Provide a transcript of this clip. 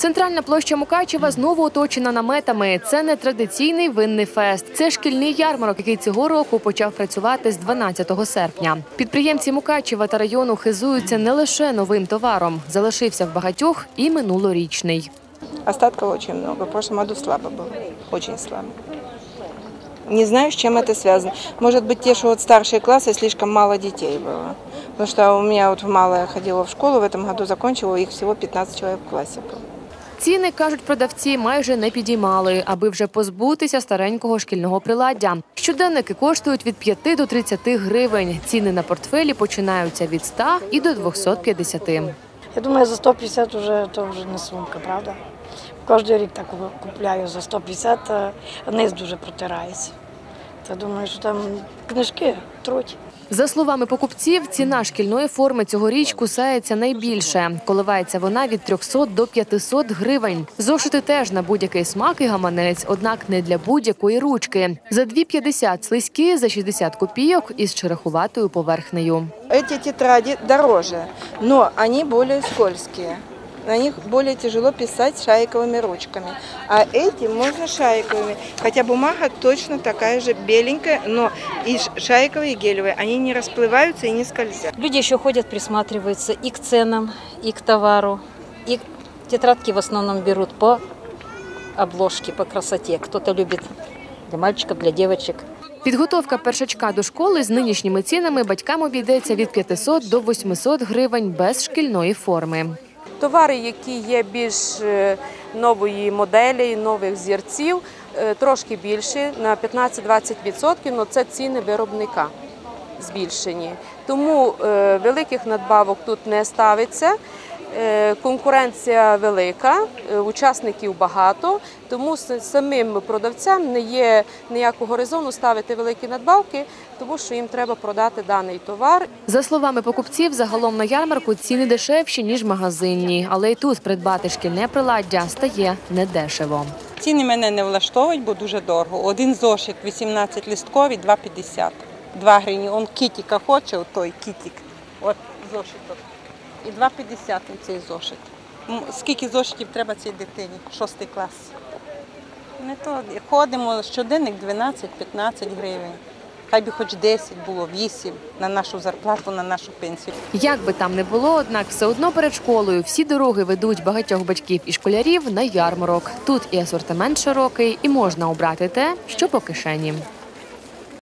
Центральна площа Мукачева знову оточена наметами. Це не традиційний винний фест. Це шкільний ярмарок, який цього року почав працювати з 12 серпня. Підприємці Мукачева та району хизуються не лише новим товаром. Залишився в багатьох і минулорічний. Остатков очень много. В прошлом году слабо было. Очень слабо. Не знаю, с чем это связано. Может быть, те, что вот старшие классы, слишком мало детей было. Потому что у меня вот в малая ходила в школу, в этом году закончила, их всего 15 человек в классе было. Ціни, кажуть продавці, майже не підіймали, аби вже позбутися старенького шкільного приладдя. Щоденники коштують від 5 до 30 гривень. Ціни на портфелі починаються від 100 і до 250. Я думаю, за 150 вже то вже не сумка, правда? Кожен рік так купляю за 150, а низ дуже протирається. Та думаю, що там книжки труть. За словами покупців, ціна шкільної форми цьогоріч кусається найбільше. Коливається вона від 300 до 500 гривень. Зошити теж на будь-який смак і гаманець, однак не для будь-якої ручки. За 2,50 слизькі, за 60 копійок із черехуватою поверхнею. Эти тетради дороже, но они более скользкие. На них более тяжело писать шариковыми ручками. А эти можно шариковыми. Хотя бумага точно такая же беленькая, но и ш- шариковые, и гелевые. Они не расплываются и не скользят. Люди еще ходят, присматриваются и к ценам, и к товару. И тетрадки в основном берут по обложке, по красоте. Кто-то любит для мальчиков, для девочек. Підготовка першачка до школи з нинішніми цінами батькам обійдеться від 500 до 800 гривень без шкільної форми. Товари, які є більш е, нової моделі, нових зірців, е, трошки більше на 15-20%, але це ціни виробника збільшені. Тому е, великих надбавок тут не ставиться. Е, Конкуренція велика, е, учасників багато, тому самим продавцям не є ніякого резону ставити великі надбавки, тому що їм треба продати даний товар За словами покупців, загалом на ярмарку ціни дешевші ніж магазинні, але й тут придбати шкільне приладдя стає недешево. Ціни мене не влаштовують, бо дуже дорого. Один зошит 18 листковий, 2,50. 2 гривні. Он кітіка хоче, той кітік. От зошит. І 2,50 цей зошит. Скільки зошитів треба цій дитині? Шостий клас. Не то ходимо щоденник 12-15 гривень. Хай би хоч 10 було, 8 на нашу зарплату, на нашу пенсію. Як би там не було, однак все одно перед школою всі дороги ведуть багатьох батьків і школярів на ярмарок. Тут і асортимент широкий, і можна обрати те, що по кишені.